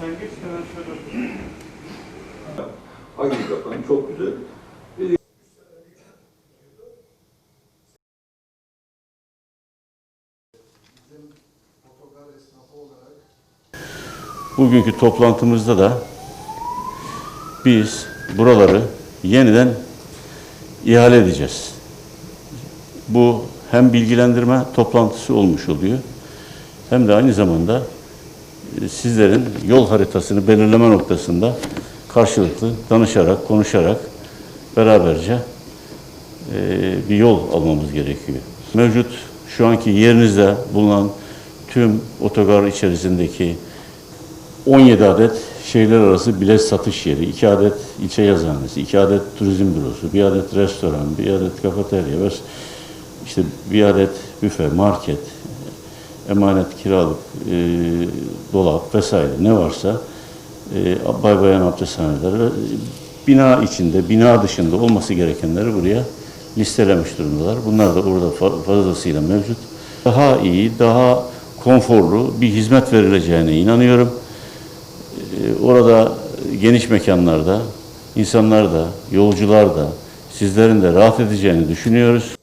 Sen geç ben şöyle Hakikaten çok güzel. Bugünkü toplantımızda da biz buraları yeniden ihale edeceğiz. Bu hem bilgilendirme toplantısı olmuş oluyor hem de aynı zamanda sizlerin yol haritasını belirleme noktasında karşılıklı danışarak, konuşarak beraberce e, bir yol almamız gerekiyor. Mevcut şu anki yerinizde bulunan tüm otogar içerisindeki 17 adet şehirler arası bilet satış yeri, 2 adet ilçe yazıhanesi, 2 adet turizm bürosu, 1 adet restoran, 1 adet kafeterya ve işte bir adet büfe, market, emanet kiralık, e, dolap vesaire ne varsa e, bay bayan abdesthaneleri ve bina içinde, bina dışında olması gerekenleri buraya listelemiş durumdalar. Bunlar da orada fa- fazlasıyla mevcut. Daha iyi, daha konforlu bir hizmet verileceğine inanıyorum. Ee, Orada geniş mekanlarda insanlar da, yolcular da, sizlerin de rahat edeceğini düşünüyoruz.